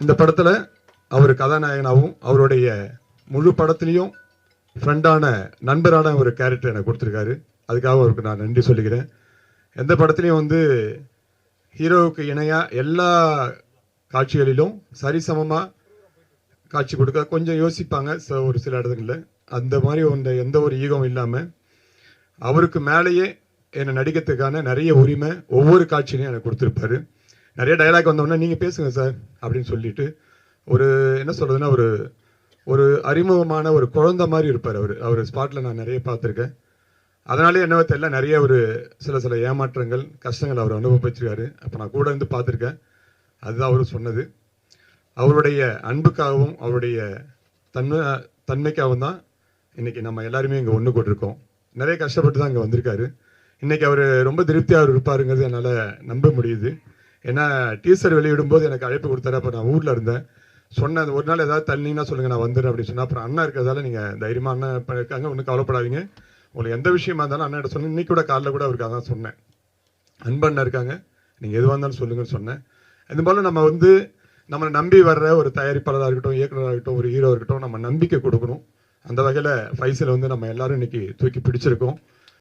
இந்த படத்தில் அவர் கதாநாயகனாகவும் அவருடைய முழு படத்துலையும் ஃப்ரெண்டான நண்பரான ஒரு கேரக்டர் எனக்கு கொடுத்துருக்காரு. அதுக்காக அவருக்கு நான் நன்றி சொல்லிக்கிறேன். எந்த படத்துலையும் வந்து ஹீரோவுக்கு இணையாக எல்லா காட்சிகளிலும் சரிசமமாக காட்சி கொடுக்க கொஞ்சம் யோசிப்பாங்க ச- ஒரு சில இடத்துங்களில் அந்த மாதிரி அந்த எந்த ஒரு ஈகம் இல்லாமல் அவருக்கு மேலேயே என்னை நடிக்கிறதுக்கான நிறைய உரிமை ஒவ்வொரு காட்சியிலையும் எனக்கு கொடுத்துருப்பாரு. நிறைய டைலாக் வந்தோடனே நீங்கள் பேசுங்க சார் அப்படின்னு சொல்லிட்டு ஒரு என்ன சொல்கிறதுன்னா ஒரு ஒரு அறிமுகமான ஒரு குழந்தை மாதிரி இருப்பார் அவர். அவர் ஸ்பாட்டில் நான் நிறைய பார்த்துருக்கேன். அதனாலே என்னவோ தெரியல நிறைய ஒரு சில சில ஏமாற்றங்கள் கஷ்டங்கள் அவர் அனுபவிச்சிருக்காரு. அப்போ நான் கூட இருந்து பார்த்துருக்கேன். அதுதான் அவர் சொன்னது. அவருடைய அன்புக்காகவும் அவருடைய தன்மை தன்மைக்காகவும் தான் இன்றைக்கி நம்ம எல்லாருமே இங்கே ஒன்று கொண்டிருக்கோம். நிறைய கஷ்டப்பட்டு தான் இங்கே வந்திருக்காரு. இன்றைக்கி அவர் ரொம்ப திருப்தியாக இருப்பாருங்கிறது என்னால் நம்ப முடியுது. ஏன்னா டீசர் வெளியிடும்போது எனக்கு அழைப்பு கொடுத்தாரு அப்போ நான் ஊரில் இருந்தேன். சொன்னேன் ஒரு நாள் ஏதாவது தள்ளிங்கன்னா சொல்லுங்கள் நான் வந்துடுறேன் அப்படின்னு சொன்னால் அப்புறம் அண்ணா இருக்கிறதால நீங்கள் தைரியமாக அண்ணன் இப்போ இருக்காங்க ஒன்றும் கவலைப்படாதீங்க. உங்களுக்கு எந்த விஷயமா இருந்தாலும் அண்ணன் சொன்னேன் இன்னைக்கு கூட காலைல கூட அவருக்கு அதான் சொன்னேன். அன்பண்ணா இருக்காங்க நீங்கள் எதுவாக இருந்தாலும் சொல்லுங்கன்னு சொன்னேன். இது போல் நம்ம வந்து நம்மளை நம்பி வர்ற ஒரு தயாரிப்பாளராக இருக்கட்டும் இயக்குனராக இருக்கட்டும் ஒரு ஹீரோ இருக்கட்டும் நம்ம நம்பிக்கை கொடுக்கணும். அந்த வகையில் ஃபைஸில் வந்து நம்ம எல்லாரும் இன்னைக்கு தூக்கி பிடிச்சிருக்கோம்.